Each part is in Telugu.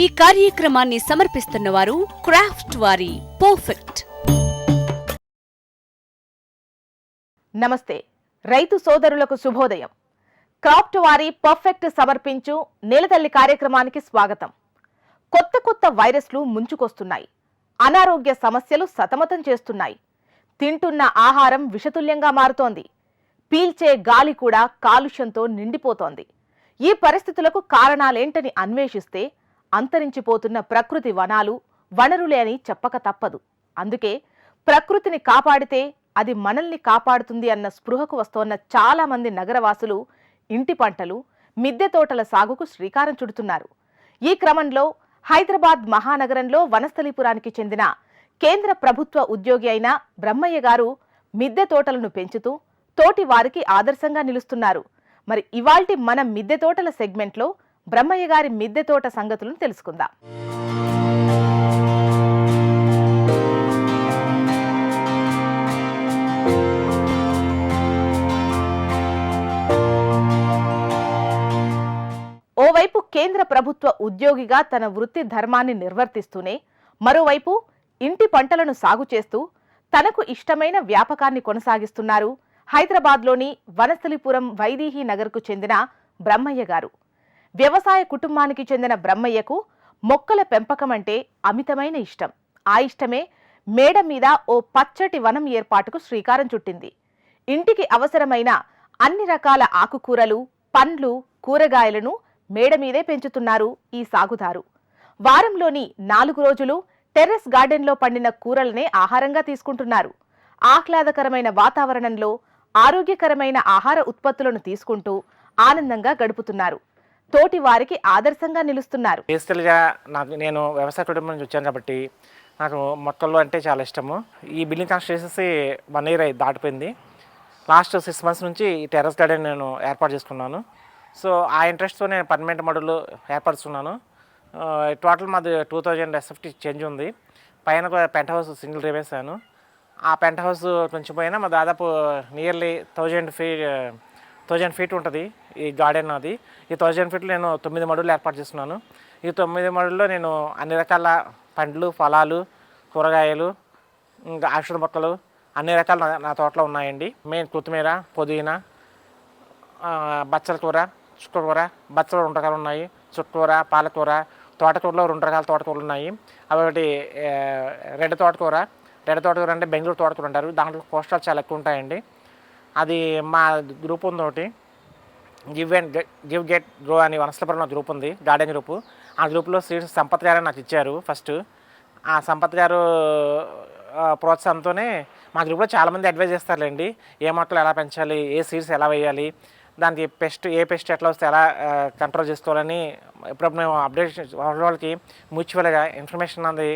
ఈ కార్యక్రమాన్ని సమర్పిస్తున్న వారు క్రాఫ్ట్ వారి పర్ఫెక్ట్ నమస్తే. రైతు సోదరులకు శుభోదయం. క్రాఫ్ట్ వారి పర్ఫెక్ట్ సమర్పించు నేలతల్లి కార్యక్రమానికి స్వాగతం. కొత్త కొత్త వైరస్లు ముంచుకొస్తున్నాయి. అనారోగ్య సమస్యలు సతమతం చేస్తున్నాయి. తింటున్న ఆహారం విషతుల్యంగా మారుతోంది. పీల్చే గాలి కూడా కాలుష్యంతో నిండిపోతోంది. ఈ పరిస్థితులకు కారణాలేంటని అన్వేషిస్తే అంతరించిపోతున్న ప్రకృతి వనాలు వనరులే అని చెప్పక తప్పదు. అందుకే ప్రకృతిని కాపాడితే అది మనల్ని కాపాడుతుంది అన్న స్పృహకు వస్తోన్న చాలామంది నగరవాసులు ఇంటి పంటలు మిద్దె తోటల సాగుకు శ్రీకారం చుడుతున్నారు. ఈ క్రమంలో హైదరాబాద్ మహానగరంలో వనస్థలిపురానికి చెందిన కేంద్ర ప్రభుత్వ ఉద్యోగి అయిన బ్రహ్మయ్య గారు మిద్దె తోటలను పెంచుతూ తోటి వారికి ఆదర్శంగా నిలుస్తున్నారు. మరి ఇవాల్టి మన మిద్దె తోటల సెగ్మెంట్లో బ్రహ్మయ్య గారి మిద్దె తోట సంగతులను తెలుసుకుందాం. ఓవైపు కేంద్ర ప్రభుత్వ ఉద్యోగిగా తన వృత్తి ధర్మాన్ని నిర్వర్తిస్తూనే మరోవైపు ఇంటి పంటలను సాగు చేస్తూ తనకు ఇష్టమైన వ్యాపకాన్ని కొనసాగిస్తున్నారు హైదరాబాద్లోని వనస్థలిపురం వైదీహి నగర్కు చెందిన బ్రహ్మయ్య గారు. వ్యవసాయ కుటుంబానికి చెందిన బ్రహ్మయ్యకు మొక్కల పెంపకం అంటే అమితమైన ఇష్టం. ఆ ఇష్టమే మేడ మీద ఓ పచ్చటి వనం ఏర్పాటుకు శ్రీకారం చుట్టింది. ఇంటికి అవసరమైన అన్ని రకాల ఆకుకూరలు పండ్లు కూరగాయలను మేడ మీదే పెంచుతున్నారు ఈ సాగుదారు. వారంలోని నాలుగు రోజులు టెర్రస్ గార్డెన్లో పండిన కూరలనే ఆహారంగా తీసుకుంటున్నారు. ఆహ్లాదకరమైన వాతావరణంలో ఆరోగ్యకరమైన ఆహార ఉత్పత్తులను తీసుకుంటూ ఆనందంగా గడుపుతున్నారు. తోటి వారికి ఆదర్శంగా నిలుస్తున్నారు. బేసికల్గా నాకు నేను వ్యవసాయ కుటుంబం నుంచి వచ్చాను కాబట్టి నాకు మొక్కలు అంటే చాలా ఇష్టము. ఈ బిల్డింగ్ కన్స్ట్రక్ట్ చేసేసి వన్ ఇయర్ అయి దాటిపోయింది. లాస్ట్ సిక్స్ మంత్స్ నుంచి ఈ టెర్రస్ గార్డెన్ నేను ఏర్పాటు చేసుకున్నాను. సో ఆ ఇంట్రెస్ట్తో నేను పర్మనెంట్ మోడల్ ఏర్పరుస్తున్నాను. టోటల్ మాది టూ థౌజండ్ ఎస్ఎఫ్టీ చేంజ్ ఉంది. పైన కూడా పెంట్ హౌస్ సింగిల్ రేవేసాను ఆ పెంట్ హౌస్ కొంచెం పోయినా మా దాదాపు nearly thousand fee thousand feet ఉంటుంది. ఈ గార్డెన్ అది ఈ థౌజండ్ ఫీట్లో నేను తొమ్మిది మడులు ఏర్పాటు చేస్తున్నాను. ఈ తొమ్మిది మడుల్లో నేను అన్ని రకాల పండ్లు ఫలాలు కూరగాయలు ఇంకా ఔషధ మొక్కలు అన్ని రకాలు నా- తోటలో ఉన్నాయండి. మెయిన్ కొత్తిమీర పుదీనా బచ్చల కూర చుక్కకూర బచ్చలు రెండు రకాలు ఉన్నాయి. చుక్కకూర పాలకూర తోటకూరలో రెండు రకాల తోటకూరలు ఉన్నాయి. అవి ఒకటి రెడ్ తోటకూర. రెడ్ తోటకూర అంటే బెంగళూరు తోటకూర అంటారు. దాంట్లో పోస్టాలు చాలా ఎక్కువ ఉంటాయండి. అది మా గ్రూప్ ఉంది ఒకటి give and give get grow అని వనస్థలపురంలో గ్రూప్ ఉంది గార్డెన్ గ్రూప్ ఆ గ్రూప్లో శ్రీ సంపత్ గారు నాకు ఇచ్చారు ఫస్ట్ ఆ సంపత్ గారు ప్రోత్సాహంతోనే మా గ్రూప్లో చాలామంది అడ్వైజ్ చేస్తారులేండి ఏ మొక్కలు ఎలా పెంచాలి ఏ సీడ్స్ ఎలా వేయాలి దానికి పెస్ట్ ఏ పెస్ట్ ఎట్లా వస్తే ఎలా కంట్రోల్ చేసుకోవాలని ఇప్పుడప్పుడు మేము అప్డేట్ వాళ్ళకి మ్యూచువల్గా ఇన్ఫర్మేషన్ అనేది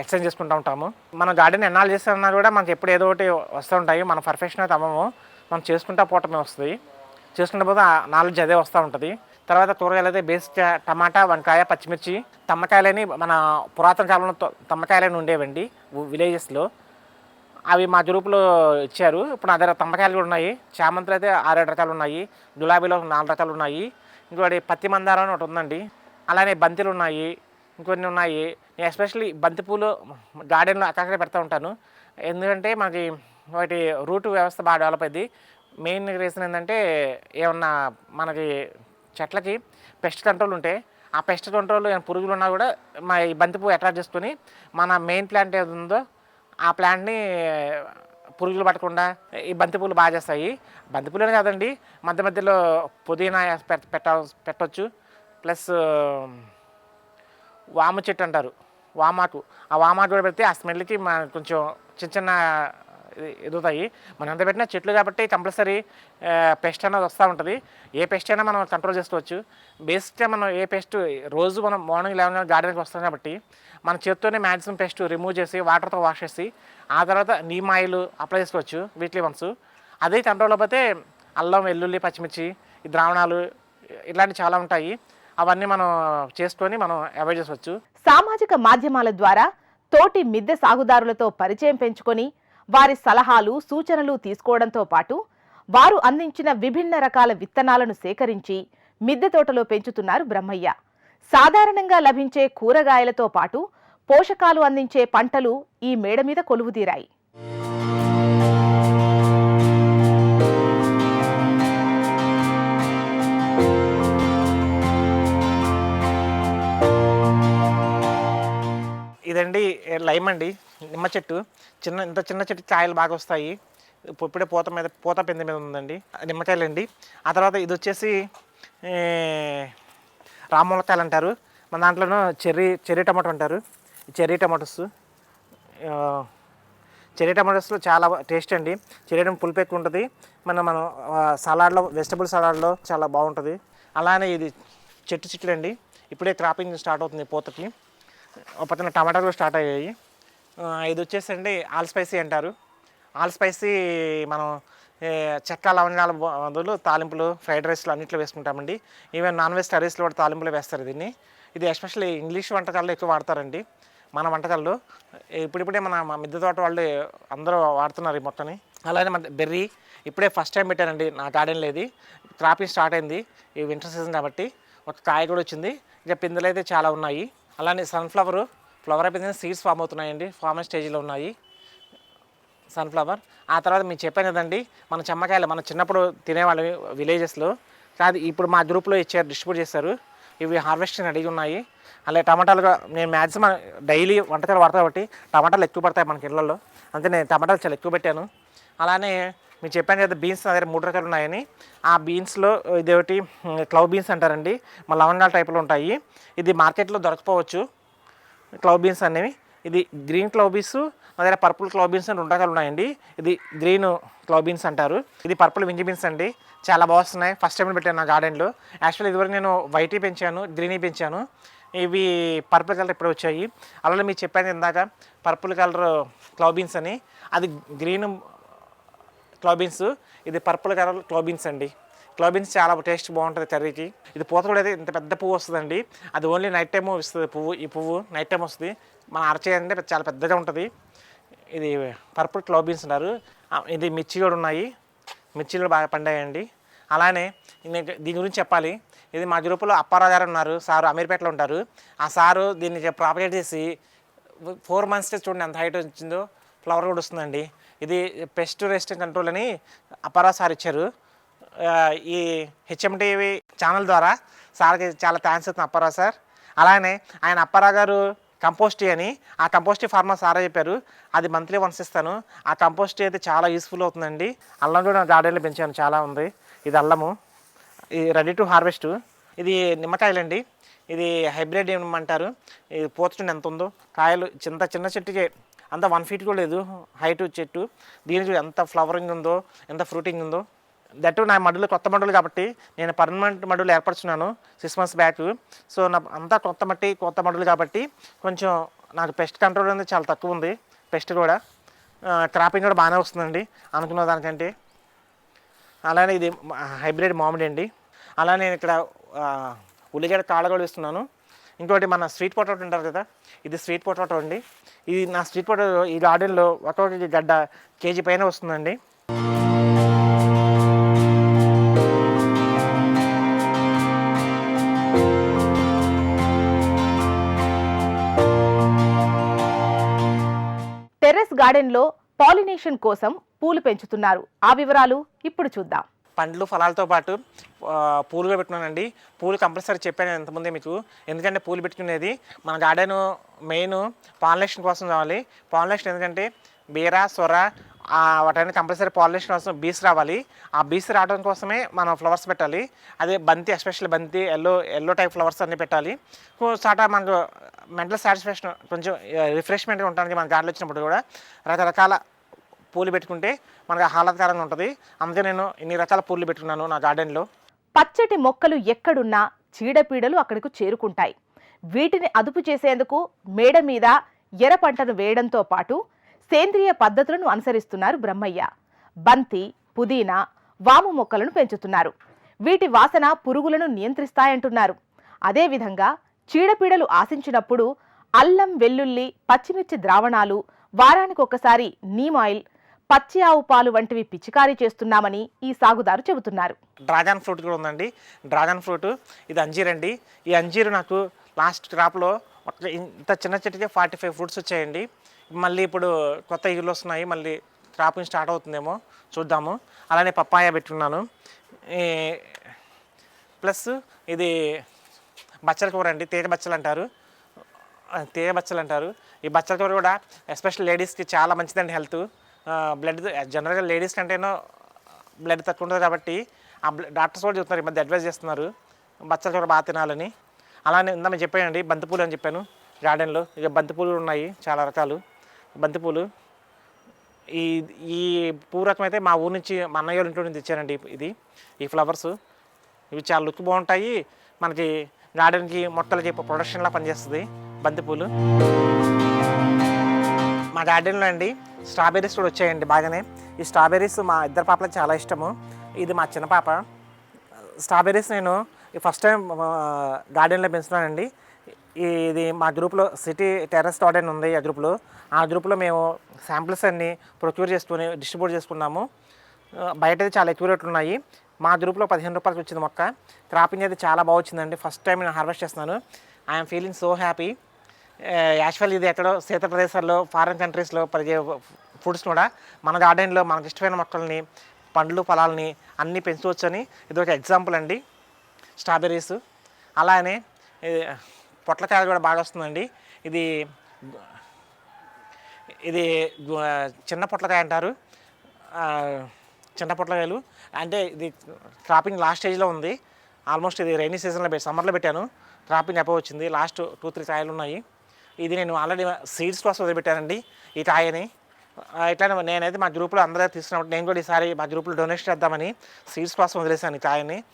ఎక్స్చేంజ్ చేసుకుంటూ ఉంటాము. మనం గార్డెన్ ఎన్నాళ్ళు చేస్తామన్నా కూడా మనకి ఎప్పుడు ఏదో ఒకటి వస్తూ ఉంటాయి మనం పర్ఫెక్షన్ అయితే అమ్మము మనం చేసుకుంటా పోవటమే వస్తుంది. చేసుకుంటే పోతే నాలెడ్జ్ అదే వస్తూ ఉంటుంది. తర్వాత కూరగాయలు అయితే బేసిక్ టమాటా వంకాయ పచ్చిమిర్చి తమ్మకాయలని మన పురాతన కాలంలో తమ్మకాయలని ఉండేవండి విలేజెస్లో. అవి మా గ్రూప్లో ఇచ్చారు. ఇప్పుడు నా దగ్గర తమ్మకాయలు కూడా ఉన్నాయి. చామంతులు అయితే ఆరేడు రకాలు ఉన్నాయి. గులాబీలో నాలుగు రకాలు ఉన్నాయి. ఇంకోటి పత్తి మందారం అని ఒకటి ఉందండి. అలానే బంతిలు ఉన్నాయి. ఇంకొన్ని ఉన్నాయి. నేను ఎస్పెషల్లీ బంతిపూలు గార్డెన్లో అక్కడక్కడ పెడతా ఉంటాను. ఎందుకంటే మనకి వాటి రూట్ వ్యవస్థ బాగా డెవలప్ అయింది. మెయిన్ రీజన్ ఏంటంటే ఏమన్నా మనకి చెట్లకి పెస్ట్ కంట్రోల్ ఉంటే ఆ పెస్ట్ కంట్రోల్ పురుగులు ఉన్నా కూడా మా ఈ బంతిపువ్వు అట్రాక్ట్ చేసుకొని మన మెయిన్ ప్లాంట్ ఏది ఉందో ఆ ప్లాంట్ని పురుగులు పట్టకుండా ఈ బంతిపూలు బాగా చేస్తాయి. బంతిపూలనే కాదండి మధ్య మధ్యలో పుదీనా పెట్ట పెట్టవచ్చు పెట్టొచ్చు. ప్లస్ వామ చెట్టు అంటారు వామాకు. ఆ వామాకు కూడా పెడితే ఆ స్మెల్కి మన కొంచెం చిన్న చిన్న ఎదుగుతాయి మనం ఎంత పెట్టినా చెట్లు కాబట్టి కంపల్సరీ పెస్ట్ అనేది వస్తూ ఉంటుంది. ఏ పెస్ట్ అయినా మనం కంట్రోల్ చేసుకోవచ్చు. బేసిక్గా మనం ఏ పెస్ట్ రోజు మనం మార్నింగ్ లెవెన్ గార్డెన్కి వస్తాం కాబట్టి మన చేత్తోనే మ్యాక్సిమం పెస్ట్ రిమూవ్ చేసి వాటర్తో వాష్ చేసి ఆ తర్వాత నీమ్ ఆయిల్ అప్లై చేసుకోవచ్చు వీక్లీ వన్స్ అదే కంట్రోల్ అయిపోతే అల్లం వెల్లుల్లి పచ్చిమిర్చి ద్రావణాలు ఇలాంటివి చాలా ఉంటాయి. అవన్నీ మనం చేసుకొని మనం అవాయిడ్ చేసుకోవచ్చు. సామాజిక మాధ్యమాల ద్వారా తోటి మిద్దె సాగుదారులతో పరిచయం పెంచుకొని వారి సలహాలు సూచనలు తీసుకోవడంతో పాటు వారు అందించిన విభిన్న రకాల విత్తనాలను సేకరించి మిద్దె తోటలో పెంచుతున్నారు బ్రహ్మయ్య. సాధారణంగా లభించే కూరగాయలతో పాటు పోషకాలు అందించే పంటలు ఈ మేడ మీద కొలువుదీరాయి. ఇదండి లైమ్ అండి. నిమ్మ చెట్టు చిన్న ఇంత చిన్న చెట్టు కాయలు బాగా వస్తాయి. ఇప్పుడే పూత మీద పూత పిండి మీద ఉందండి. నిమ్మకాయలు అండి ఆ తర్వాత ఇది వచ్చేసి రామూలకాయలు అంటారు. మన దాంట్లోనూ చెర్రీ చెర్రీ టమాటో అంటారు. చెర్రీ టమాటోస్ చెర్రీ టమాటోస్లో చాలా టేస్ట్ అండి. చెర్రీ టమాటో పులుపు ఎక్కువ ఉంటుంది. మన మనం సలాడ్లో వెజిటబుల్ సలాడ్లో చాలా బాగుంటుంది. అలానే ఇది చెట్టు చెట్లు అండి ఇప్పుడే క్రాపింగ్ స్టార్ట్ అవుతుంది పూతకి. ఒక పక్కన టమాటాలు స్టార్ట్ అయ్యాయి. ఇది వచ్చేసండి ఆల్ స్పైసీ అంటారు. ఆల్ స్పైసీ మనం చెక్క లవంగాల బదులు తాలింపులు ఫ్రైడ్ రైస్లు అన్నింటిలో వేసుకుంటామండి. ఈవెన్ నాన్ వెజ్ కర్రీస్లో కూడా తాలింపులు వేస్తారు దీన్ని. ఇది ఎస్పెషల్లీ ఇంగ్లీష్ వంటకాల్లో ఎక్కువ వాడతారండి. మన వంటకాల్లో ఇప్పుడిప్పుడే మన మా మిద్దె తోట వాళ్ళు అందరూ వాడుతున్నారు ఈ మొక్కని. అలానే మన బెర్రీ ఇప్పుడే ఫస్ట్ టైం పెట్టానండి నా గార్డెన్లో ఇది. క్రాపింగ్ స్టార్ట్ అయింది ఈ వింటర్ సీజన్ కాబట్టి. ఒక కాయ కూడా వచ్చింది. ఇక పిందెలు అయితే చాలా ఉన్నాయి. అలానే సన్ఫ్లవరు ఫ్లవర్ అయిపోయింది సీడ్స్ ఫామ్ అవుతున్నాయండి ఫార్మర్ స్టేజ్లో ఉన్నాయి. సన్ఫ్లవర్. ఆ తర్వాత మీకు చెప్పాను కదండి మన చెమ్మకాయలు మన చిన్నప్పుడు తినేవాళ్ళం విలేజెస్లో. కాదు ఇప్పుడు మా గ్రూప్లో ఇచ్చారు డిస్ట్రిబ్యూట్ చేశారు. ఇవి హార్వెస్టింగ్ అడిగి ఉన్నాయి. అలాగే టమాటాలుగా నేను మ్యాక్సిమం డైలీ వంటకాలు వాడతా కాబట్టి టమాటాలు ఎక్కువ పడతాయి మనకి ఇళ్ళల్లో అంతే నేను టమాటాలు చాలా ఎక్కువ పెట్టాను. అలానే మీకు చెప్పాను కదా బీన్స్ నా దగ్గర మూడు రకాలు ఉన్నాయని. ఆ బీన్స్లో ఇదేమిటి క్లవ్ బీన్స్ అంటారండి. మా లవంగాల టైప్లో ఉంటాయి. ఇది మార్కెట్లో దొరకపోవచ్చు. క్లౌడ్ బీన్స్ అనేవి. ఇది గ్రీన్ క్లవ్ బీన్స్ మా దగ్గర పర్పుల్ క్లవ్ బీన్స్ అని రెండు రకాలు ఉన్నాయండి. ఇది గ్రీన్ క్లవ్ బీన్స్ అంటారు. ఇది పర్పుల్ వింజి బీన్స్ అండి. చాలా బాగున్నాయి ఫస్ట్ టైం పెట్టాను నా గార్డెన్లో యాక్చువల్లీ ఇదివరకు నేను వైటీ పెంచాను గ్రీనీ పెంచాను. ఇవి పర్పుల్ కలర్ ఇప్పుడు వచ్చాయి. అలాగే మీకు చెప్పాను ఇందాక పర్పుల్ కలర్ క్లవ్ బీన్స్ అని. అది గ్రీన్ క్లోబీన్స్ ఇది పర్పుల్ కలర్ క్లోబీన్స్ అండి. క్లోబీన్స్ చాలా టేస్ట్ బాగుంటుంది కర్రీకి. ఇది పూత కూడా అయితే ఇంత పెద్ద పువ్వు వస్తుందండి. అది ఓన్లీ నైట్ టైమ్ ఇస్తుంది పువ్వు ఈ పువ్వు నైట్ టైం వస్తుంది. మన అరచే అంటే చాలా పెద్దగా ఉంటుంది. ఇది పర్పుల్ క్లోబీన్స్ ఉన్నారు ఇది మిర్చి కూడా ఉన్నాయి. మిర్చి కూడా బాగా పండాయండి. అలానే దీని గురించి చెప్పాలి. ఇది మా గ్రూపులో అప్పారావు గారు ఉన్నారు సారు అమీర్పేటలో ఉంటారు. ఆ సారు దీన్ని ప్రాపగేట్ చేసి ఫోర్ మంత్స్ చూడండి ఎంత హైట్ వచ్చిందో ఫ్లవర్ కూడా వస్తుందండి. ఇది పెస్ట్ రెస్ట్ కంట్రోల్ అని అప్పారావు సార్ ఇచ్చారు. ఈ హెచ్ఎంటీవీ ఛానల్ ద్వారా సార్కి చాలా థ్యాంక్స్ అవుతుంది అప్పారావు సార్. అలానే ఆయన అప్పారావు గారు కంపోస్ట్ అని ఆ కంపోస్ట్ ఫార్మర్ సారే చెప్పారు. అది మంత్లీ వన్స్ ఇస్తాను. ఆ కంపోస్ట్ అయితే చాలా యూస్ఫుల్ అవుతుందండి. అల్లం కూడా గార్డెన్లో పెంచాను చాలా ఉంది. ఇది అల్లము ఇది రెడీ టు హార్వెస్ట్. ఇది నిమ్మకాయలండి. ఇది హైబ్రిడ్ ఏమంటారు? ఇది పోతుండే ఎంత ఉందో? కాయలు చిన్న చిన్న చెట్టుకే అంత వన్ ఫీట్ కూడా లేదు. హైట్ చెట్టు. దీనికి ఎంత ఫ్లవరింగ్ ఉందో ఎంత ఫ్రూటింగ్ ఉందో. దట్టు నా మడులు కొత్త మడులు కాబట్టి నేను పర్మనెంట్ మడులు ఏర్పరచున్నాను సిక్స్ మంత్స్ బ్యాక్ సో నా అంతా కొత్త మట్టి కొత్త మడులు కాబట్టి కొంచెం నాకు పెస్ట్ కంట్రోల్ అనేది చాలా తక్కువ ఉంది పెస్ట్ కూడా. క్రాపింగ్ కూడా బాగానే వస్తుందండి అనుకున్న దానికంటే. అలానే ఇది హైబ్రిడ్ మామిడి అండి. అలానే నేను ఇక్కడ ఉల్లిగడ్డ కాళ్ళ కూడా వేస్తున్నాను. ఇంకోటి మన స్వీట్ పొటాటో ఉంటారు కదా ఇది స్వీట్ పొటాటో అండి. ఇది నా స్వీట్ పొటాటో ఈ గార్డెన్లో ఒక్కొక్క గడ్డ కేజీ పైన వస్తుందండి. గార్డెన్లో పాలినేషన్ కోసం పూలు పెంచుతున్నారు. ఆ వివరాలు ఇప్పుడు చూద్దాం. పండ్లు ఫలాలతో పాటు పూలు కూడా పెట్టుకున్నానండి. పూలు కంపల్సరీ చెప్పాను ఇంతకుముందే మీకు. ఎందుకంటే పూలు పెట్టుకునేది మన గార్డెన్ మెయిన్ పాలినేషన్ కోసం కావాలి. పాలినేషన్ ఎందుకంటే బీర సొర ఆ, వాటన్ని కంపల్సరీ పాలినేషన్ కోసం బీస్ రావాలి. ఆ బీస్ రావడం కోసమే మనం ఫ్లవర్స్ పెట్టాలి. అదే బంతి ఎస్పెషల్లీ బంతి ఎల్లో ఎల్లో టైప్ ఫ్లవర్స్ అన్నీ పెట్టాలి. సాటా మనకు మెంటల్ సాటిస్ఫాక్షన్ కొంచెం రిఫ్రెష్మెంట్గా ఉండడానికి మన గార్డెన్ వచ్చినప్పుడు కూడా రకరకాల పూలు పెట్టుకుంటే మనకు ఆహ్లాదకరంగా ఉంటుంది. అందుకే నేను ఇన్ని రకాల పూలు పెట్టుకున్నాను నా గార్డెన్లో పచ్చటి మొక్కలు ఎక్కడున్నా చీడపీడలు అక్కడికి చేరుకుంటాయి. వీటిని అదుపు చేసేందుకు మేడ మీద ఎర్ర పంటను వేయడంతో పాటు సేంద్రియ పద్ధతులను అనుసరిస్తున్నారు బ్రహ్మయ్య. బంతి పుదీనా వాము మొక్కలను పెంచుతున్నారు. వీటి వాసన పురుగులను నియంత్రిస్తాయంటున్నారు. అదేవిధంగా చీడపీడలు ఆశించినప్పుడు అల్లం వెల్లుల్లి పచ్చిమిర్చి ద్రావణాలు వారానికొకసారి నీమ్ ఆయిల్ పచ్చి ఆవు పాలు వంటివి పిచికారీ చేస్తున్నామని ఈ సాగుదారు చెబుతున్నారు. డ్రాగన్ ఫ్రూట్ కూడా ఉందండి. డ్రాగన్ ఫ్రూట్ ఇది అంజీర్ అండి ఈ అంజీరు నాకు లాస్ట్ క్రాప్లో ఇంత చిన్న చెట్టుకే ఫార్టీ ఫైవ్ ఫ్రూట్స్ వచ్చాయండి. మళ్ళీ ఇప్పుడు కొత్త ఇగులు వస్తున్నాయి మళ్ళీ క్రాపింగ్ స్టార్ట్ అవుతుందేమో చూద్దాము. అలానే పప్పాయ పెట్టున్నాను. ఈ ప్లస్ ఇది బచ్చల కూర అండి తేనె బచ్చలు అంటారు. ఆ, తేనె బచ్చలు అంటారు. ఈ బచ్చల కూర కూడా ఎస్పెషల్ లేడీస్కి చాలా మంచిదండి హెల్త్. బ్లడ్ జనరల్గా లేడీస్ కంటేనో బ్లడ్ తక్కువ ఉంటుంది కాబట్టి ఆ డాక్టర్స్ కూడా చెప్తున్నారు ఈ మధ్య అడ్వైజ్ చేస్తున్నారు. బచ్చల కూర బాగా తినాలని. అలానే ఇందా చెప్పానండి బంతిపూలు అని చెప్పాను. గార్డెన్లో ఇక బంతిపూలు ఉన్నాయి చాలా రకాలు. బంతిపూలు. ఈ ఈ పువ్వు రకం అయితే మా ఊరు నుంచి మా అన్నయ్య ఇంట్లో ఇంటి నుంచి తెచ్చానండి ఇది ఈ ఫ్లవర్స్. ఇవి చాలా లుక్ బాగుంటాయి. మనకి గార్డెన్కి మొక్కలకి ప్రొడక్షన్లా పనిచేస్తుంది బంతిపూలు. మా గార్డెన్లో అండి స్ట్రాబెర్రీస్ కూడా వచ్చాయండి బాగానే. ఈ స్ట్రాబెర్రీస్ మా ఇద్దరు పాపలకు చాలా ఇష్టము. ఇది మా చిన్న పాప. స్ట్రాబెర్రీస్ నేను ఫస్ట్ టైం గార్డెన్లో పెంచుతున్నానండి. ఇది మా గ్రూప్లో సిటీ టెర్రస్ గార్డెన్ ఉంది ఆ గ్రూప్లో. ఆ గ్రూప్లో మేము శాంపిల్స్ అన్ని ప్రొక్యూర్ చేసుకుని డిస్ట్రిబ్యూట్ చేసుకున్నాము. బయట చాలా ఎక్కువ రేట్లు ఉన్నాయి. మా గ్రూప్లో పదిహేను రూపాయలకి వచ్చింది మొక్క. క్రాపింగ్ అయితే చాలా బాగా వచ్చిందండి. ఫస్ట్ టైం నేను హార్వెస్ట్ చేస్తున్నాను. I'm feeling so happy actual ఇది ఎక్కడో శీత ప్రదేశాల్లో ఫారిన్ కంట్రీస్లో పరిచే ఫుడ్స్ కూడా మన గార్డెన్లో మనకు ఇష్టమైన మొక్కల్ని పండ్లు ఫలాలని అన్నీ పెంచుకోవచ్చని ఇది ఒక ఎగ్జాంపుల్ అండి. స్ట్రాబెర్రీస్. అలానే పొట్లకాయలు కూడా బాగా వస్తుందండి. ఇది ఇది చిన్న పొట్లకాయ అంటారు. చిన్న పొట్లకాయలు అంటే ఇది క్రాపింగ్ లాస్ట్ స్టేజ్లో ఉంది. ఆల్మోస్ట్ ఇది రైనీ సీజన్లో సమ్మర్లో పెట్టాను. క్రాపింగ్ అయిపో వచ్చింది. లాస్ట్ టూ త్రీ కాయలు ఉన్నాయి. ఇది నేను ఆల్రెడీ సీడ్స్ కోసం వదిలిపెట్టానండి ఈ కాయని. ఆ, ఇట్లానే నేనైతే మా గ్రూప్లో అందరూ తీసుకున్నప్పుడు నేను కూడా ఈసారి మా గ్రూప్లో డొనేషన్ చేద్దామని సీడ్స్ కోసం వదిలేసాను ఈ కాయని.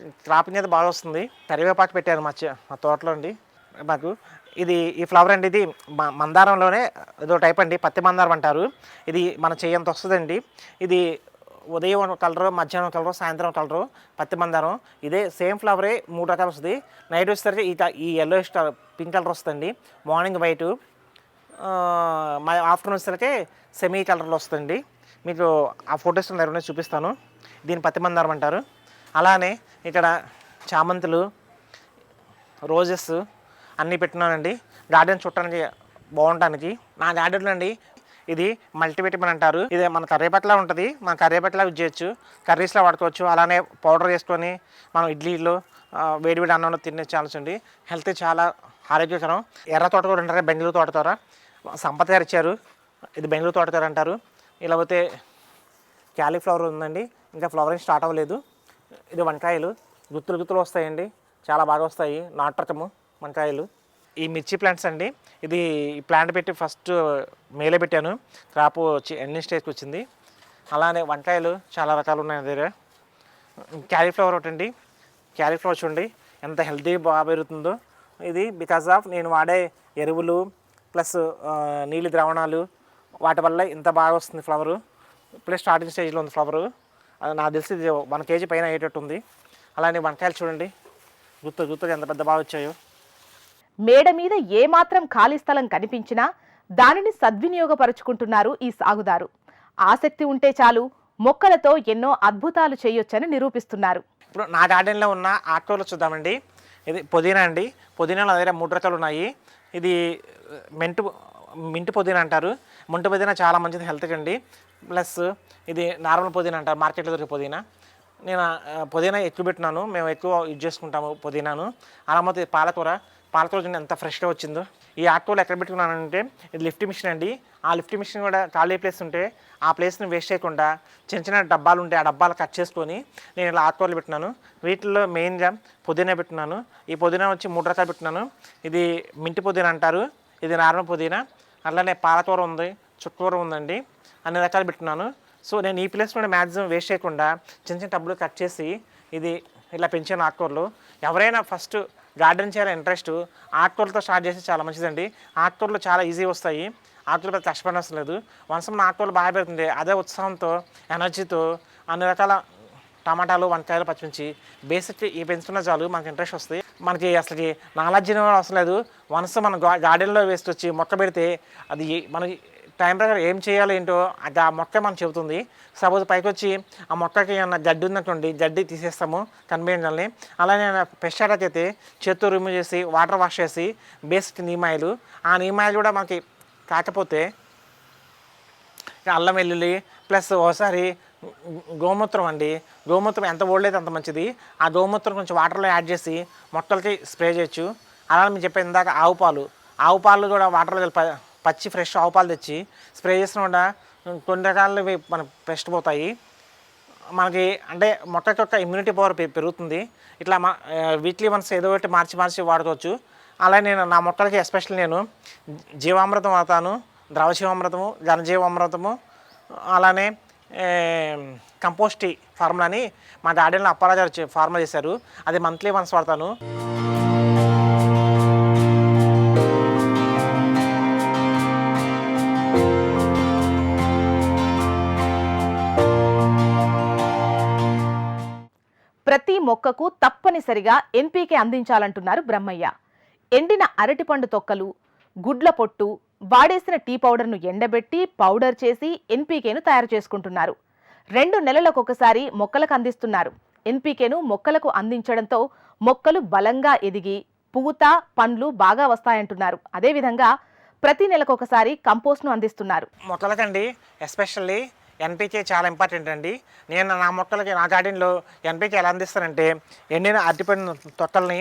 క్రాపింగ్ అయితే బాగా వస్తుంది. కరివేపాకు పెట్టాను మా మా తోటలో అండి. మాకు ఇది ఈ ఫ్లవర్ అండి ఇది మ- మందారంలోనే ఇదో టైప్ అండి పత్తి మందారం అంటారు. ఇది మన చేయంత వస్తుందండి. ఇది ఉదయం కలరు మధ్యాహ్నం కలరు సాయంత్రం కలరు పత్తి మందారం. ఇదే సేమ్ ఫ్లవరే మూడు రకాలు వస్తుంది. నైట్ వచ్చేసరికి ఈ ఈ ఎల్లో పింక్ కలర్ వస్తుంది మార్నింగ్ వైటు మా ఆఫ్టర్నూన్ వచ్చేసరికి సెమీ కలర్లో వస్తుంది మీకు ఆ ఫొటోస్ దగ్గర చూపిస్తాను. దీని పత్తి మందారం అంటారు. అలానే ఇక్కడ చామంతులు రోజెస్ అన్నీ పెట్టినానండి. గార్డెన్ చుట్టానికి బాగుంటానికి. నా గార్డెన్లో అండి ఇది మల్టీవిటమిన్ అంటారు. ఇది మన కరివేపట్లా ఉంటుంది. మన కరివేపట్లా యూజ్ చేయొచ్చు. కర్రీస్లో వాడుకోవచ్చు. అలానే పౌడర్ వేసుకొని మనం ఇడ్లీలో వేడివేడి అన్నంలో తినే ఛాన్స్ ఉంది. హెల్త్ చాలా ఆరోగ్యకరం. ఎర్ర తోట కూడా అంటారు? బెంగళూరు తోటతోర? సంపద గారు ఇచ్చారు. ఇది బెంగళూరు తోటతోర అంటారు. ఇలా పోతే క్యాలీఫ్లవర్ ఉందండి. ఇంకా ఫ్లవరింగ్ స్టార్ట్ అవ్వలేదు. ఇది వంకాయలు. గుత్తులు గుత్తులు వస్తాయండి. చాలా బాగా వస్తాయి. నాటు రకము వంకాయలు. ఈ మిర్చి ప్లాంట్స్ అండి ఇది ఈ ప్లాంట్ పెట్టి ఫస్ట్ మేలే పెట్టాను. క్రాప్ వచ్చి ఎన్ని స్టేజ్కి వచ్చింది. అలానే వంకాయలు చాలా రకాలు ఉన్నాయి దగ్గర. క్యాలీఫ్లవర్ ఒకటి అండి. క్యాలీఫ్లవర్ చూడండి ఎంత హెల్తీ బాగా పెరుగుతుందో. ఇది బికాజ్ ఆఫ్ నేను వాడే ఎరువులు ప్లస్ నీళ్ళు ద్రావణాలు వాటి వల్ల ఇంత బాగా వస్తుంది ఫ్లవరు. ప్లస్ స్టార్టింగ్ స్టేజ్లో ఉంది ఫ్లవరు. అది నాకు తెలిసి ఇది వన్ కేజీ పైన అయ్యేటట్టు ఉంది అలానే వంకాయలు చూడండి గుర్తు గుర్తుగా ఎంత పెద్ద బాగా వచ్చాయో. మేడ మీద ఏమాత్రం ఖాళీ స్థలం కనిపించినా దానిని సద్వినియోగపరుచుకుంటున్నారు ఈ సాగుదారు. ఆసక్తి ఉంటే చాలు మొక్కలతో ఎన్నో అద్భుతాలు చేయొచ్చని నిరూపిస్తున్నారు. ఇప్పుడు నా గార్డెన్లో ఉన్న ఆకుకూరలు చూద్దామండి. ఇది పుదీనా అండి. పుదీనాలో దగ్గర మూడు రకాలు ఉన్నాయి. ఇది మెంటు మింటు పుదీనా అంటారు. ముంటు పుదీనా చాలా మంచిది హెల్త్కి అండి. ప్లస్ ఇది నార్మల్ పుదీనా అంటారు. మార్కెట్లో దొరికే పుదీనా. నేను పుదీనా ఎక్కువ పెట్టినాను మేము ఎక్కువ యూజ్ చేసుకుంటాము పుదీనాను. అలా మొత్తం పాలకూర. పాలకూర చూడండి ఎంత ఫ్రెష్గా వచ్చిందో. ఈ ఆకుకూరలు ఎక్కడ పెట్టుకున్నానంటే ఇది లిఫ్ట్ మిషన్ అండి. ఆ లిఫ్ట్ మిషన్ కూడా ఖాళీ ప్లేస్ ఉంటే ఆ ప్లేస్ని వేస్ట్ చేయకుండా చిన్న చిన్న డబ్బాలు ఉంటే ఆ డబ్బాలు కట్ చేసుకొని నేను ఇలా ఆకుకూరలు పెట్టినాను వీటిల్లో మెయిన్గా పుదీనా పెట్టినాను ఈ పుదీనా వచ్చి మూడు రకాలు పెట్టినాను ఇది మింటి పుదీనా అంటారు. ఇది నార్మల్ పుదీనా. అట్లానే పాలకూర ఉంది చుట్టూర ఉందండి. అన్ని రకాలు పెట్టున్నాను. సో నేను ఈ ప్లేస్ కూడా మ్యాక్సిమం వేస్ట్ చేయకుండా చిన్న చిన్న టబ్బులు కట్ చేసి ఇది ఇలా పెంచాను ఆకుకూరలు ఎవరైనా ఫస్ట్ గార్డెన్ చేయాలి ఇంట్రెస్ట్. ఆకుకూరలతో స్టార్ట్ చేస్తే చాలా మంచిదండి. ఆకుకూరలు చాలా ఈజీ వస్తాయి. ఆకుకూరలు పెద్ద కష్టపడనవసరం లేదు. వన్స్ మన ఆకుకూరలు బాగా పెడుతుంది అదే ఉత్సాహంతో ఎనర్జీతో అన్ని రకాల టమాటాలు వంకాయలు పచ్చిమిర్చి బేసిక్ ఈ పెంచుకున్న చాలు మనకి ఇంట్రెస్ట్ వస్తుంది మనకి అసలుకి నాలెడ్జ్ అవసరం లేదు. వన్స్ మన గార్డెన్లో వేస్ట్ వచ్చి మొక్క పెడితే అది మనకి టైం ప్రకారం ఏం చేయాలో ఏంటో అది ఆ మొక్క మనం చెబుతుంది. సపోజ్ పైకి వచ్చి ఆ మొక్కకి ఏమన్నా గడ్డి ఉన్నట్టుండి జడ్డి తీసేస్తాము కనిపించాలని అలానే పెస్ట్ అయితే చేత్తో రిమూవ్ చేసి వాటర్ వాష్ చేసి బేసిక్ నీమాయిలు. ఆ నీమాయిలు కూడా మనకి కాకపోతే అల్లం వెల్లుల్లి ప్లస్ ఒకసారి గోమూత్రం అండి. గోమూత్రం ఎంత ఓల్డ్ అయితే అంత మంచిది. ఆ గోమూత్రం కొంచెం వాటర్లో యాడ్ చేసి మొక్కలకి స్ప్రే చేయొచ్చు. అలా మీరు చెప్పే ఇందాక ఆవు పాలు. ఆవు పాలు కూడా వాటర్లో కలిపి ప- పచ్చి ఫ్రెష్ ఆవు పాలు తెచ్చి స్ప్రే చేసిన కూడా కొన్ని రకాలు మన పెస్ట్ పోతాయి. మనకి అంటే మొక్క యొక్క ఇమ్యూనిటీ పవర్ పెరుగుతుంది. ఇట్లా మా వీక్లీ వన్స్ ఏదో ఒకటి మార్చి మార్చి వాడుకోవచ్చు. అలా నేను నా మొక్కలకి ఎస్పెషల్లీ నేను జీవామృతం వాడతాను ద్రవ జీవామృతము ఘనజీవామృతము అలానే ఏ, ఫార్ములా అని మా గార్డెన్లో అప్పారాజారు ఫార్ములా చేశారు. అది మంత్లీ వన్స్ వాడతాను. మొక్కకు తప్పనిసరిగా ఎంపీకే అందించాలంటున్నారు బ్రహ్మయ్య. ఎండిన అరటిపండు తొక్కలు గుడ్ల పొట్టు వాడేసిన టీ పౌడర్ను ఎండబెట్టి పౌడర్ చేసి ఎన్పీకేను తయారు చేసుకుంటున్నారు. రెండు నెలలకొకసారి మొక్కలకు అందిస్తున్నారు. ఎన్పీకేను మొక్కలకు అందించడంతో మొక్కలు బలంగా ఎదిగి పూత పండ్లు బాగా వస్తాయంటున్నారు. అదేవిధంగా ప్రతి నెలకొకసారి కంపోస్ట్ను అందిస్తున్నారు. మొక్కలకండి ఎస్పెషల్లీ ఎన్పికే చాలా ఇంపార్టెంట్ అండి. నేను నా మొక్కలకి నా గార్డెన్లో ఎన్పికే ఎలా అందిస్తానంటే ఎండిన అరటిపండు తొక్కల్ని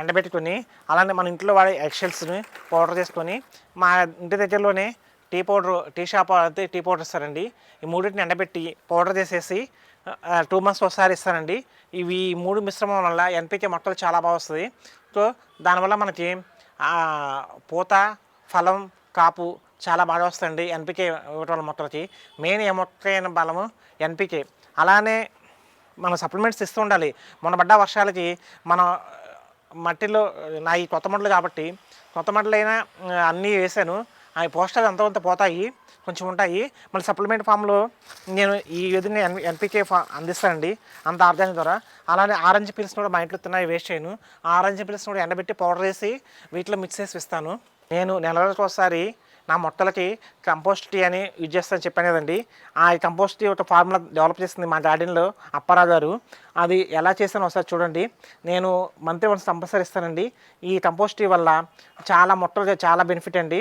ఎండబెట్టుకొని అలానే మన ఇంట్లో వాడే ఎక్సెల్స్ని పౌడర్ చేసుకొని మా ఇంటి దగ్గరలోనే టీ పౌడర్ టీ షాప్ అయితే టీ పౌడర్ ఇస్తారండి. ఈ మూడింటిని ఎండబెట్టి పౌడర్ చేసేసి టూ మంత్స్ ఒకసారి ఇస్తానండి. ఇవి ఈ మూడు మిశ్రమం వల్ల ఎన్పికే మొక్కలు చాలా బాగా వస్తుంది. సో దానివల్ల మనకి పూత ఫలం కాపు చాలా బాగా వస్తుంది ఎన్పికే ఇవ్వటం వల్ల మొక్కలకి మెయిన్ ఏ మొక్క అయిన బలము ఎన్పికే. అలానే మనం సప్లిమెంట్స్ ఇస్తూ ఉండాలి. మొన్న పడ్డ వర్షాలకి మన మట్టిలో నా ఈ కొత్త మడ్లు కాబట్టి కొత్త మడ్లు అన్నీ వేసాను. ఆ పోస్టర్లు అంత పోతాయి కొంచెం ఉంటాయి. మళ్ళీ సప్లిమెంట్ ఫామ్లో నేను ఈ విధిని ఎన్ ఎన్పికే ఫా అందిస్తానండి అంత ఆర్గానిక్ ద్వారా. అలానే ఆరెంజ్ పిల్స్ కూడా మా ఇంట్లో తిన్నాయి వేస్ట్ చేయను. ఆరెంజ్ పిల్స్ కూడా ఎండబెట్టి పౌడర్ వేసి వీటిలో మిక్స్ చేసి ఇస్తాను. నేను నెల రోజులకు ఒకసారి నా మొట్టలకి కంపోస్ట్ టీ అని యూజ్ చేస్తాను చెప్పాను కదండి. ఆ కంపోస్ట్ టీ ఒక ఫార్ములా డెవలప్ చేసింది మా గార్డెన్లో అప్పారావు గారు. అది ఎలా చేశానో ఒకసారి చూడండి. నేను మంత్లీ వన్స్ కంపల్సరీ ఇస్తానండి. ఈ కంపోస్ట్ టీ వల్ల చాలా మొట్టలు చాలా బెనిఫిట్ అండి.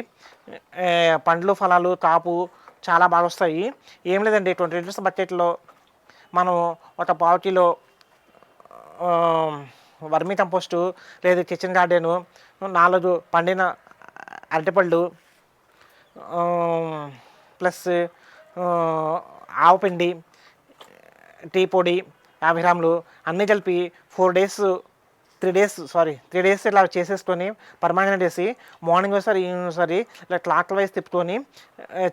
పండ్లు ఫలాలు కాపు చాలా బాగా వస్తాయి. ఏం లేదండి ట్వంటీ లీటర్స్ బకెట్లో మనం ఒక పావు కిలో వర్మీ కంపోస్టు లేదు కిచెన్ గార్డెను నాలుగు పండిన అరటిపళ్ళు ప్లస్ ఆవు పిండి టీ పొడి యాభై గ్రాములు అన్నీ కలిపి four days three days sorry three days ఇలా చేసేసుకొని పర్మానెంట్ చేసి మార్నింగ్ ఒకసారి ఈవినింగ్ ఒకసారి ఇలా క్లాక్ వైజ్ తిప్పుకొని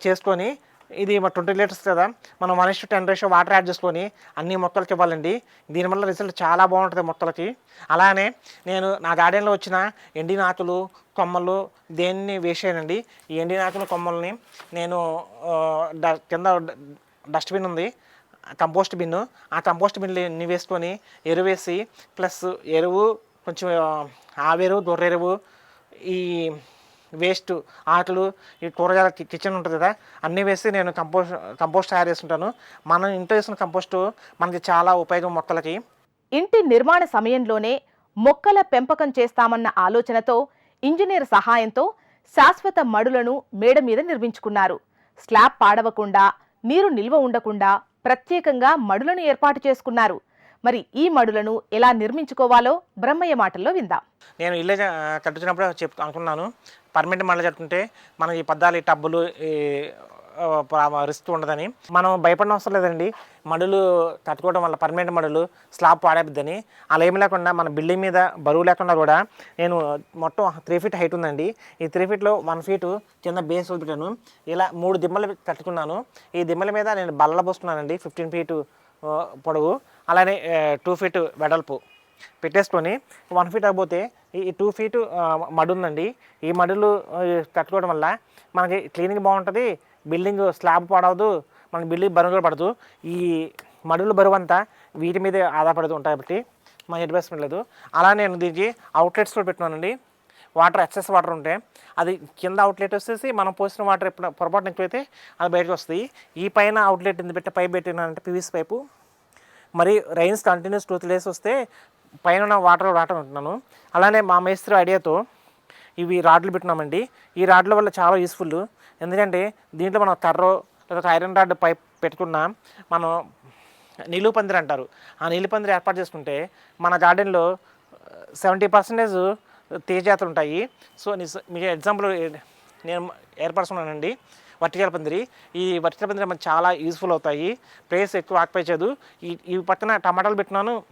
చేసుకొని ఇది ట్వంటీ లీటర్స్ కదా. మనం one is ten ratio water add చేసుకొని అన్ని మొక్కలకి ఇవ్వాలండి. దీనివల్ల రిజల్ట్ చాలా బాగుంటుంది మొక్కలకి. అలానే నేను నా గార్డెన్లో వచ్చిన ఎండిన ఆకులు కొమ్మలు దేన్ని వేసేయనండి ఈ ఎండిన ఆకులు కొమ్మల్ని నేను డ- కింద డస్ట్బిన్ ఉంది. కంపోస్ట్ బిన్ను ఆ కంపోస్ట్ బిన్ని వేసుకొని ఎరువు వేసి ప్లస్ ఎరువు కొంచెం ఆవెరువు దొర్రెరువు ఈ వేస్ట్ ఆటలు ఈ కూరగాయల కిచెన్ ఉంటుంది కదా అన్నీ వేసి నేను కంపోస్ట్ కంపోస్ట్ తయారు చేసుకుంటాను మనం ఇంట్లో వేసిన కంపోస్ట్ మనకి చాలా ఉపయోగం మొక్కలకి. ఇంటి నిర్మాణ సమయంలోనే మొక్కల పెంపకం చేస్తామన్న ఆలోచనతో ఇంజనీర్ సహాయంతో శాశ్వత మడులను మేడ మీద నిర్మించుకున్నారు. స్లాబ్ పాడవకుండా నీరు నిల్వ ఉండకుండా ప్రత్యేకంగా మడులను ఏర్పాటు చేసుకున్నారు. మరి ఈ మడులను ఎలా నిర్మించుకోవాలో బ్రహ్మయ్య మాటల్లో విందాం. నేను ఇల్లు ఆ, చెప్ అనుకున్నాను. పర్మనెంట్ మడలు కట్టుకుంటే మనకి ఈ పద్దాలు ఈ టబ్బులు రిస్క్ ఉండదని. మనం భయపడిన అవసరం లేదండి. మడులు కట్టుకోవడం వల్ల పర్మనెంట్ మడులు స్లాబ్ పాడేద్దని అలా ఏమి లేకుండా మన బిల్డింగ్ మీద బరువు లేకుండా కూడా నేను మొత్తం త్రీ ఫీట్ హైట్ ఉందండి. ఈ త్రీ ఫీట్లో వన్ ఫీట్ కింద బేస్ వదిలిపెట్టాను ఇలా మూడు దిమ్మలు కట్టుకున్నాను ఈ దిమ్మల మీద నేను బల్ల పోస్తున్నానండి. ఫిఫ్టీన్ ఫీట్ పొడవు అలానే టూ ఫీట్ వెడల్పు. పెట్టేసుకొని వన్ ఫీట్ అయిపోతే ఈ టూ ఫీట్ మడు ఉందండి. ఈ మడులు కట్టుకోవడం వల్ల మనకి క్లీనింగ్ బాగుంటుంది బిల్డింగ్ స్లాబ్ పాడవదు మన బిల్డింగ్ బరువు కూడా పడదు. ఈ మడులు బరువు అంతా వీటి మీదే ఆధారపడుతూ ఉంటాయి కాబట్టి మన ఇన్వెస్ట్మెంట్ లేదు. అలా నేను దీనికి అవుట్లెట్స్ కూడా పెట్టినానండి వాటర్ ఎక్సెస్ వాటర్ ఉంటే అది కింద అవుట్లెట్ వచ్చేసి మనం పోసిన వాటర్ ఎప్పుడు పొరపాటున ఎక్కువైతే అది బయటకు వస్తాయి ఈ పైన అవుట్లెట్ ఎందుకు పెట్టి పైప్ పెట్టినంటే పీవీసీ పైపు మరి rains continues two three days వస్తే పైన ఉన్న వాటర్ వాటర్ ఉంటున్నాను. అలానే మా మేస్త్రి ఐడియాతో ఇవి రాడ్లు పెట్టినామండి. ఈ రాడ్ల వల్ల చాలా యూస్ఫుల్ ఎందుకంటే దీంట్లో మనం కర్రో లేదా ఐరన్ రాడ్ పైప్ పెట్టుకున్నా మనం నిలువు పందిరి అంటారు. ఆ నిలువు పందిరి ఏర్పాటు చేసుకుంటే మన గార్డెన్లో సెవెంటీ పర్సెంటేజ్ తేజాతులు ఉంటాయి సో నిజ- మీకు ఎగ్జాంపుల్ నేను ఏర్పరుస్తున్నానండి. వర్టికల్ పందిరి. ఈ వర్టికల్ పందిరి మనకు చాలా యూస్ఫుల్ అవుతాయి. ప్లేస్ ఎక్కువ ఆక్యుపై చేయదు. ఈ ఈ పక్కన టమాటాలు పెట్టినాను.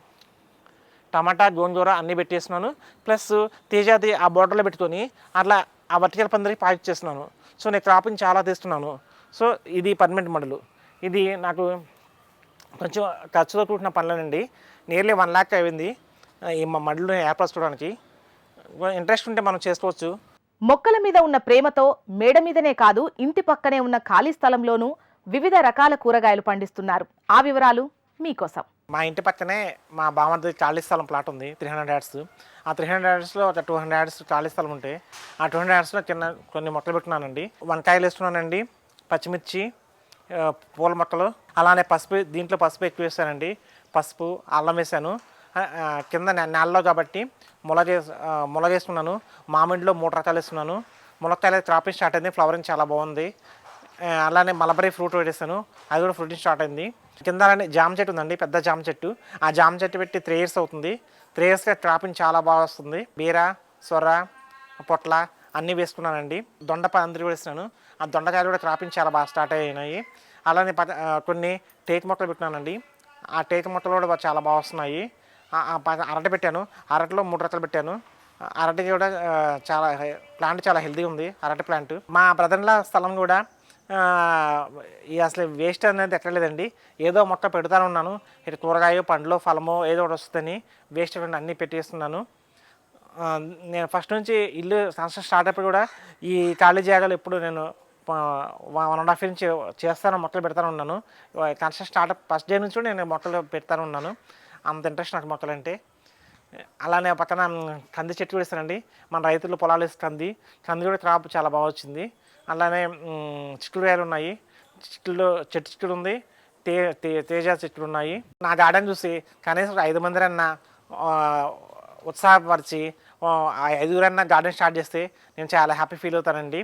టమాటా గోంగూర అన్నీ పెట్టేస్తున్నాను ప్లస్ తేజాది ఆ బోర్డర్లో పెట్టుకొని అట్లా ఆ వర్టికల్ పందిరి ప్యాక్ చేస్తున్నాను సో నేను క్రాపింగ్ చాలా తీస్తున్నాను. సో ఇది పర్మనెంట్ మడులు. ఇది నాకు కొంచెం ఖర్చుతో కూడిన పనులేనండి. నియర్లీ వన్ ల్యాక్ అయింది ఈ మా మడులు ఏర్పరచుకోవడానికి. ఇంట్రెస్ట్ ఉంటే మనం చేసుకోవచ్చు. మొక్కల మీద ఉన్న ప్రేమతో మేడ మీదనే కాదు ఇంటి పక్కనే ఉన్న ఖాళీ స్థలంలోనూ వివిధ రకాల కూరగాయలు పండిస్తున్నారు. ఆ వివరాలు మీకోసం. మా ఇంటి పక్కనే మా బామర్ది ఖాళీ స్థలం ప్లాట్ ఉంది త్రీ హండ్రెడ్ యాడ్స్ ఆ త్రీ హండ్రెడ్ యాడ్స్లో ఒక టూ హండ్రెడ్ యాడ్స్ ఖాళీ స్థలం ఉంటాయి ఆ టూ హండ్రెడ్ యాడ్స్లో కింద కొన్ని మొక్కలు పెట్టుకున్నానండి వంకాయలు వేస్తున్నానండి పచ్చిమిర్చి పూల మొక్కలు అలానే పసుపు దీంట్లో పసుపు ఎక్కువ వేసానండి పసుపు అల్లం వేసాను కింద నేలలో కాబట్టి ములగే ములగేస్తున్నాను. మామిడిలో మూడు రకాలు వేస్తున్నాను. ములక్కాయలు క్రాపింగ్ స్టార్ట్ అయింది. ఫ్లవరింగ్ చాలా బాగుంది. అలానే మలబరీ ఫ్రూట్ పెట్టేస్తాను అది కూడా ఫ్రూటింగ్ స్టార్ట్ అయింది. కింద అలానే జామ చెట్టు ఉందండి పెద్ద జామ చెట్టు. ఆ జామ చెట్టు పెట్టి త్రీ ఇయర్స్ అవుతుంది. త్రీ ఇయర్స్గా క్రాపింగ్ చాలా బాగా వస్తుంది. బీర సొర పొట్ల అన్నీ వేసుకున్నానండి. దొండ పందిరి కూడా వేస్తున్నాను ఆ దొండకాయలు కూడా క్రాపింగ్ చాలా బాగా స్టార్ట్ అయినాయి. అలానే కొన్ని టేక్ మొక్కలు పెట్టినానండి. ఆ టేక్ మొక్కలు కూడా చాలా బాగా వస్తున్నాయి. అరటి పెట్టాను. అరటిలో మూడు రకాలు పెట్టాను. అరటి కూడా చాలా ప్లాంట్ చాలా హెల్తీగా ఉంది అరటి ప్లాంట్ మా బ్రదర్ల స్థలం కూడా ఈ అసలు వేస్ట్ అనేది ఎక్కడలేదండి ఏదో మొక్క పెడతాను ఉన్నాను. ఇటు కూరగాయ పండ్లు ఫలమో ఏదో ఒకటి వస్తుందని వేస్ట్ అన్నీ పెట్టేస్తున్నాను. నేను ఫస్ట్ నుంచి ఇల్లు సంవత్సరం స్టార్ట్ అయినప్పుడు కూడా ఈ ఖాళీ జాగాలు ఎప్పుడు నేను వన్ అండ్ హాఫ్ నుంచి చేస్తాను మొక్కలు పెడతాను ఉన్నాను. కన్స్ట్రక్షన్ స్టార్ట్ ఫస్ట్ డే నుంచి కూడా నేను మొక్కలు పెడతాను ఉన్నాను. అంత ఇంట్రెస్ట్ నాకు మొక్కలంటే. అలానే పక్కన కంది చెట్టు కూడా ఇస్తానండి. మన రైతులు పొలాలు వేసి కంది. కంది కూడా క్రాప్ చాలా బాగా వచ్చింది. అలానే మ్, చిక్కుడుకాయలు ఉన్నాయి. చిక్కుడు చెట్టు చిక్కుడు ఉంది. తే తే తేజ చెట్లు ఉన్నాయి. నా గార్డెన్ చూసి కనీసం ఐదు మందిరన్నా ఉత్సాహపరిచి ఐదుగురన్నా గార్డెన్ స్టార్ట్ చేస్తే నేను చాలా హ్యాపీ ఫీల్ అవుతానండి.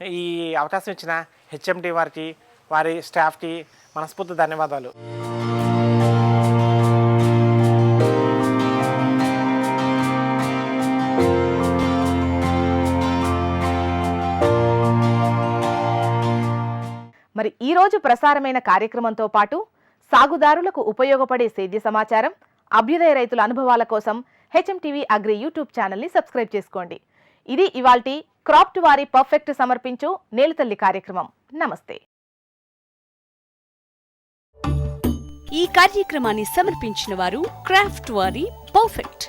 ఈ అవకాశం ఇచ్చిన హెచ్ఎండి వారికి వారి స్టాఫ్కి మనస్ఫూర్తి ధన్యవాదాలు. మరి ఈ రోజు ప్రసారమైన కార్యక్రమంతో పాటు సాగుదారులకు ఉపయోగపడే సేద్య సమాచారం అభ్యుదయ రైతుల అనుభవాల కోసం హెచ్ఎంటీవీ అగ్రి యూట్యూబ్ ఛానల్ని సబ్స్క్రైబ్ చేసుకోండి. ఇది ఇవాల్టి క్రాప్ట్ వారి పర్ఫెక్ట్ సమర్పించు నేలతల్లి కార్యక్రమం. నమస్తే. ఈ కార్యక్రమాన్ని సమర్పించిన వారు క్రాఫ్ట్ వారి పర్ఫెక్ట్.